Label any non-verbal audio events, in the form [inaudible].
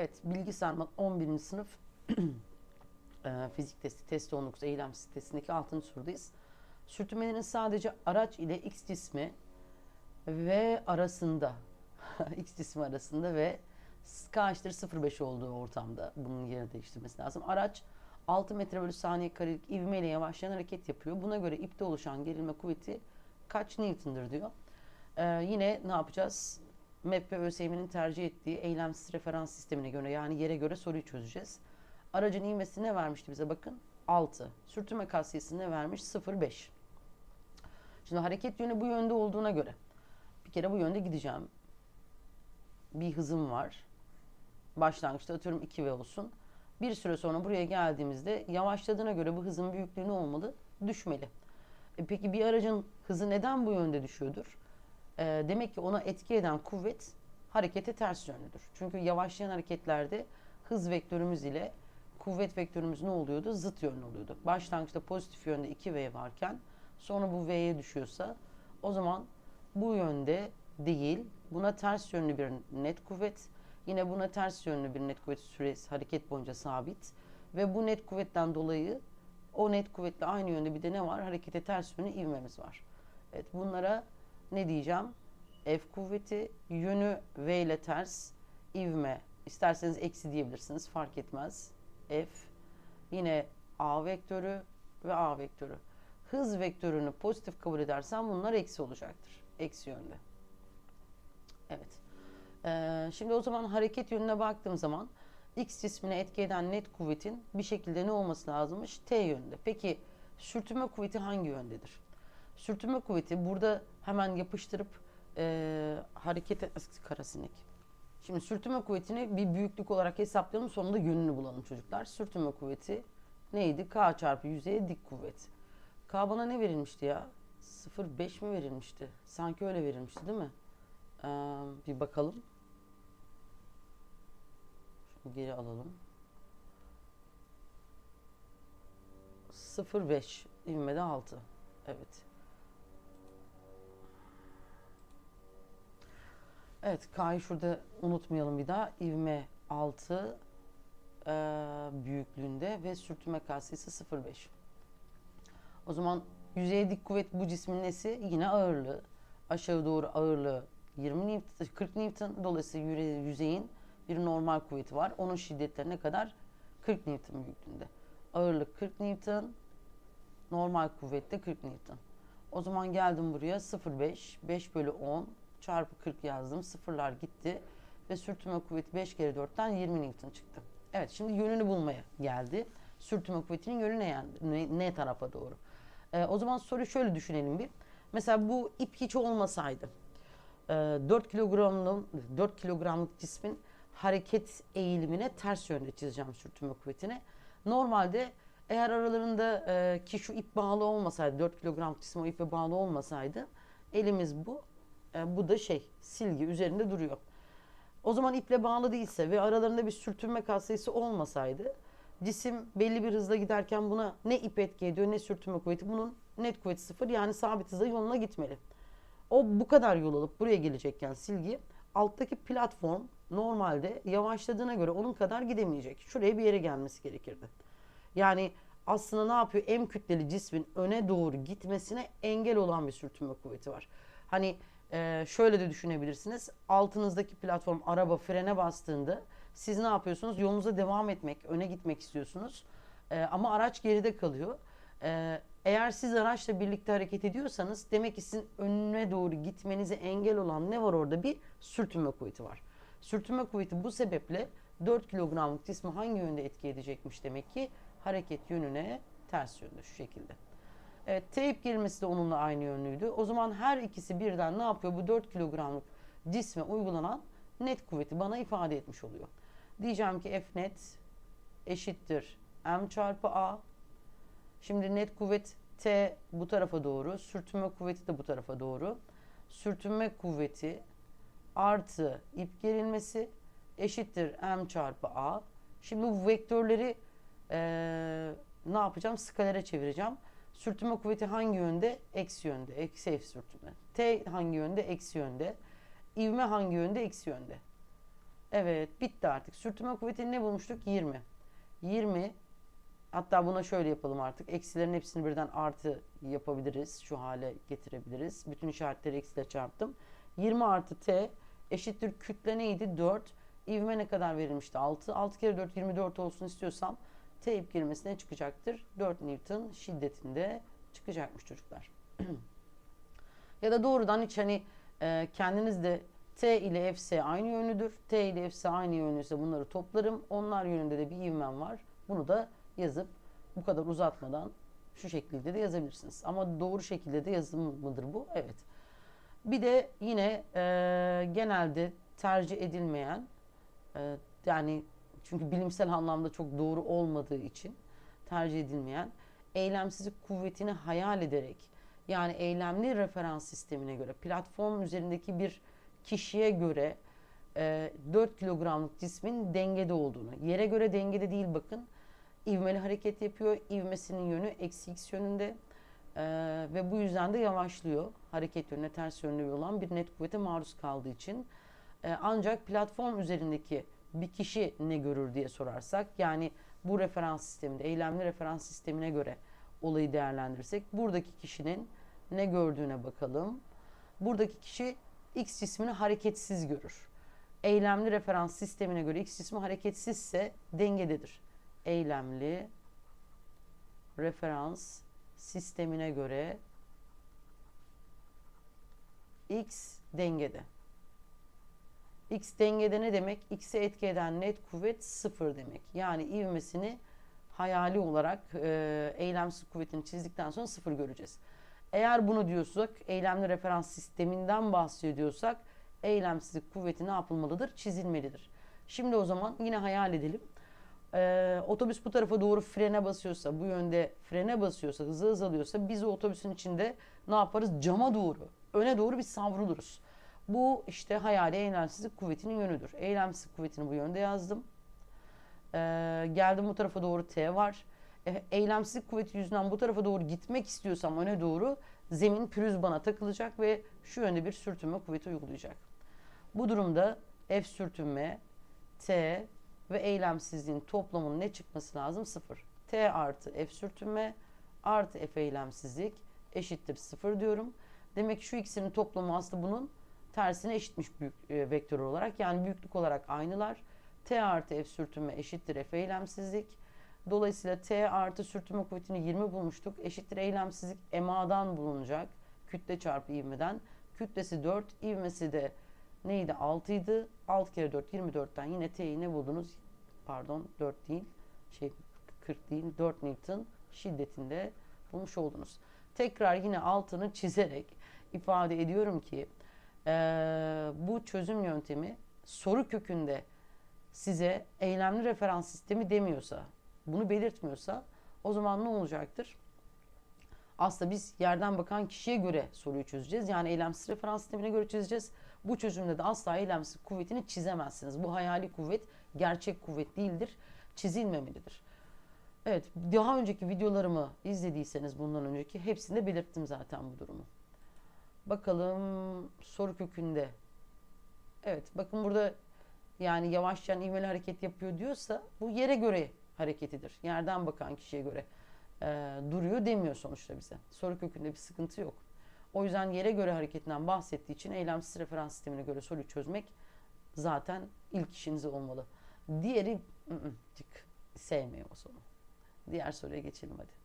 Evet, bilgisayar mat 11. sınıf [clears throat] e, fizik testi, test 19 eylem sitesindeki 6. sorudayız. Sürtünmelerin sadece araç ile x cismi ve arasında [laughs] x cismi arasında ve k eşittir 0,5 olduğu ortamda bunun yerini değiştirmesi lazım. Araç 6 metre bölü saniye karelik ivmeyle yavaşlayan hareket yapıyor. Buna göre ipte oluşan gerilme kuvveti kaç Newton'dır diyor. Ee, yine ne yapacağız? MEP ve ÖSYM'nin tercih ettiği eylemsiz referans sistemine göre yani yere göre soruyu çözeceğiz. Aracın ivmesi ne vermişti bize bakın? 6. Sürtünme katsayısı ne vermiş? 0,5. Şimdi hareket yönü bu yönde olduğuna göre bir kere bu yönde gideceğim. Bir hızım var. Başlangıçta atıyorum 2V olsun. Bir süre sonra buraya geldiğimizde yavaşladığına göre bu hızın büyüklüğü ne olmalı? Düşmeli. E peki bir aracın hızı neden bu yönde düşüyordur? E, demek ki ona etki eden kuvvet harekete ters yönlüdür. Çünkü yavaşlayan hareketlerde hız vektörümüz ile kuvvet vektörümüz ne oluyordu? Zıt yönlü oluyordu. Başlangıçta pozitif yönde 2V varken sonra bu V'ye düşüyorsa o zaman bu yönde değil buna ters yönlü bir net kuvvet yine buna ters yönlü bir net kuvvet süresi hareket boyunca sabit ve bu net kuvvetten dolayı o net kuvvetle aynı yönde bir de ne var? Harekete ters yönlü ivmemiz var. Evet bunlara ne diyeceğim? F kuvveti, yönü V ile ters, ivme. İsterseniz eksi diyebilirsiniz fark etmez. F, yine A vektörü ve A vektörü. Hız vektörünü pozitif kabul edersen bunlar eksi olacaktır. Eksi yönde. Evet. Ee, şimdi o zaman hareket yönüne baktığım zaman X cismine etki eden net kuvvetin bir şekilde ne olması lazımmış? T yönünde. Peki sürtünme kuvveti hangi yöndedir? Sürtünme kuvveti burada hemen yapıştırıp e, hareket etmesi karasinek. Şimdi sürtünme kuvvetini bir büyüklük olarak hesaplayalım sonunda yönünü bulalım çocuklar. Sürtünme kuvveti neydi? K çarpı yüzeye dik kuvvet. K bana ne verilmişti ya? 0,5 mi verilmişti? Sanki öyle verilmişti değil mi? Ee, bir bakalım. Şunu geri alalım. 0,5 ivmede 6. Evet. Evet K'yı şurada unutmayalım bir daha. İvme 6 e, büyüklüğünde ve sürtünme katsayısı 0,5. O zaman yüzeye dik kuvvet bu cismin nesi? Yine ağırlığı. Aşağı doğru ağırlığı 20 Newton, 40 Newton. Dolayısıyla yüzeyin bir normal kuvveti var. Onun şiddetleri ne kadar? 40 Newton büyüklüğünde. Ağırlık 40 Newton. Normal kuvvette 40 Newton. O zaman geldim buraya 0,5. 5 bölü 10 çarpı 40 yazdım. Sıfırlar gitti. Ve sürtünme kuvveti 5 kere 4'ten 20 Newton çıktı. Evet şimdi yönünü bulmaya geldi. Sürtünme kuvvetinin yönü ne, ne, ne tarafa doğru? Ee, o zaman soruyu şöyle düşünelim bir. Mesela bu ip hiç olmasaydı 4 kilogramlık 4 kilogramlık cismin hareket eğilimine ters yönde çizeceğim sürtünme kuvvetini. Normalde eğer aralarında e, ki şu ip bağlı olmasaydı 4 kilogram cisim o ipe bağlı olmasaydı elimiz bu e, bu da şey silgi üzerinde duruyor. O zaman iple bağlı değilse ve aralarında bir sürtünme katsayısı olmasaydı cisim belli bir hızla giderken buna ne ip etki ediyor ne sürtünme kuvveti bunun net kuvveti sıfır yani sabit hızla yoluna gitmeli. O bu kadar yol alıp buraya gelecekken silgi alttaki platform normalde yavaşladığına göre onun kadar gidemeyecek. Şuraya bir yere gelmesi gerekirdi. Yani aslında ne yapıyor? M kütleli cismin öne doğru gitmesine engel olan bir sürtünme kuvveti var. Hani e, şöyle de düşünebilirsiniz. Altınızdaki platform araba frene bastığında siz ne yapıyorsunuz? Yolunuza devam etmek, öne gitmek istiyorsunuz. E, ama araç geride kalıyor. E, eğer siz araçla birlikte hareket ediyorsanız demek ki sizin önüne doğru gitmenize engel olan ne var orada? Bir sürtünme kuvveti var. Sürtünme kuvveti bu sebeple 4 kilogramlık cismi hangi yönde etki edecekmiş demek ki? Hareket yönüne ters yönde şu şekilde. Evet teyip gerilmesi de onunla aynı yönlüydü. O zaman her ikisi birden ne yapıyor? Bu 4 kilogramlık cisme uygulanan net kuvveti bana ifade etmiş oluyor. Diyeceğim ki F net eşittir M çarpı A. Şimdi net kuvvet T bu tarafa doğru. Sürtünme kuvveti de bu tarafa doğru. Sürtünme kuvveti artı ip gerilmesi eşittir M çarpı A. Şimdi bu vektörleri ee, ne yapacağım? Skalere çevireceğim. Sürtünme kuvveti hangi yönde? Eksi yönde. Eksi F sürtünme. T hangi yönde? Eksi yönde. İvme hangi yönde? Eksi yönde. Evet bitti artık. Sürtünme kuvvetini ne bulmuştuk? 20. 20 hatta buna şöyle yapalım artık. Eksilerin hepsini birden artı yapabiliriz. Şu hale getirebiliriz. Bütün işaretleri eksiyle çarptım. 20 artı t eşittir kütle neydi? 4. İvme ne kadar verilmişti? 6. 6 kere 4 24 olsun istiyorsam T ip kelimesi ne çıkacaktır? 4 Newton şiddetinde çıkacakmış çocuklar. [clears throat] ya da doğrudan hiç hani e, kendiniz de T ile Fs aynı yönlüdür. T ile Fs aynı yönlüyse bunları toplarım. Onlar yönünde de bir ivmem var. Bunu da yazıp bu kadar uzatmadan şu şekilde de yazabilirsiniz. Ama doğru şekilde de yazım mıdır bu? Evet. Bir de yine e, genelde tercih edilmeyen e, yani çünkü bilimsel anlamda çok doğru olmadığı için tercih edilmeyen eylemsizlik kuvvetini hayal ederek yani eylemli referans sistemine göre platform üzerindeki bir kişiye göre e, 4 kilogramlık cismin dengede olduğunu yere göre dengede değil bakın ivmeli hareket yapıyor ivmesinin yönü eksi x yönünde e, ve bu yüzden de yavaşlıyor hareket yönüne ters yönlü olan bir net kuvvete maruz kaldığı için. E, ancak platform üzerindeki bir kişi ne görür diye sorarsak yani bu referans sisteminde eylemli referans sistemine göre olayı değerlendirirsek buradaki kişinin ne gördüğüne bakalım. Buradaki kişi X cismini hareketsiz görür. Eylemli referans sistemine göre X cismi hareketsizse dengededir. Eylemli referans sistemine göre X dengede. X dengede ne demek? X'e etki eden net kuvvet sıfır demek. Yani ivmesini hayali olarak e, eylemsiz kuvvetini çizdikten sonra sıfır göreceğiz. Eğer bunu diyorsak, eylemli referans sisteminden bahsediyorsak eylemsizlik kuvveti ne yapılmalıdır? Çizilmelidir. Şimdi o zaman yine hayal edelim. Ee, otobüs bu tarafa doğru frene basıyorsa, bu yönde frene basıyorsa, hızı azalıyorsa biz o otobüsün içinde ne yaparız? Cama doğru, öne doğru bir savruluruz. Bu işte hayali eylemsizlik kuvvetinin yönüdür. Eylemsizlik kuvvetini bu yönde yazdım. Ee, geldim bu tarafa doğru T var. E, eylemsizlik kuvveti yüzünden bu tarafa doğru gitmek istiyorsam öne doğru zemin pürüz bana takılacak ve şu yönde bir sürtünme kuvveti uygulayacak. Bu durumda F sürtünme, T ve eylemsizliğin toplamının ne çıkması lazım? Sıfır. T artı F sürtünme artı F eylemsizlik eşittir sıfır diyorum. Demek ki şu ikisinin toplamı aslında bunun tersine eşitmiş büyük e, vektör olarak. Yani büyüklük olarak aynılar. T artı F sürtünme eşittir F eylemsizlik. Dolayısıyla T artı sürtünme kuvvetini 20 bulmuştuk. Eşittir eylemsizlik EMA'dan bulunacak. Kütle çarpı ivmeden. Kütlesi 4, ivmesi de neydi? 6 idi. 6 kere 4, 24'ten yine T'yi ne buldunuz? Pardon 4 değil. Şey 40 değil. 4 Newton şiddetinde bulmuş oldunuz. Tekrar yine altını çizerek ifade ediyorum ki e, bu çözüm yöntemi soru kökünde size eylemli referans sistemi demiyorsa, bunu belirtmiyorsa o zaman ne olacaktır? Aslında biz yerden bakan kişiye göre soruyu çözeceğiz. Yani eylemsiz referans sistemine göre çözeceğiz. Bu çözümde de asla eylemsiz kuvvetini çizemezsiniz. Bu hayali kuvvet gerçek kuvvet değildir. Çizilmemelidir. Evet, daha önceki videolarımı izlediyseniz bundan önceki hepsinde belirttim zaten bu durumu. Bakalım soru kökünde. Evet, bakın burada yani yavaşça ivmeli hareket yapıyor diyorsa bu yere göre hareketidir. Yerden bakan kişiye göre e, duruyor demiyor sonuçta bize. Soru kökünde bir sıkıntı yok. O yüzden yere göre hareketinden bahsettiği için eylemsiz referans sistemine göre soruyu çözmek zaten ilk işiniz olmalı. Diğeri ı -ı, cık, sevmiyor o sonu. Diğer soruya geçelim hadi.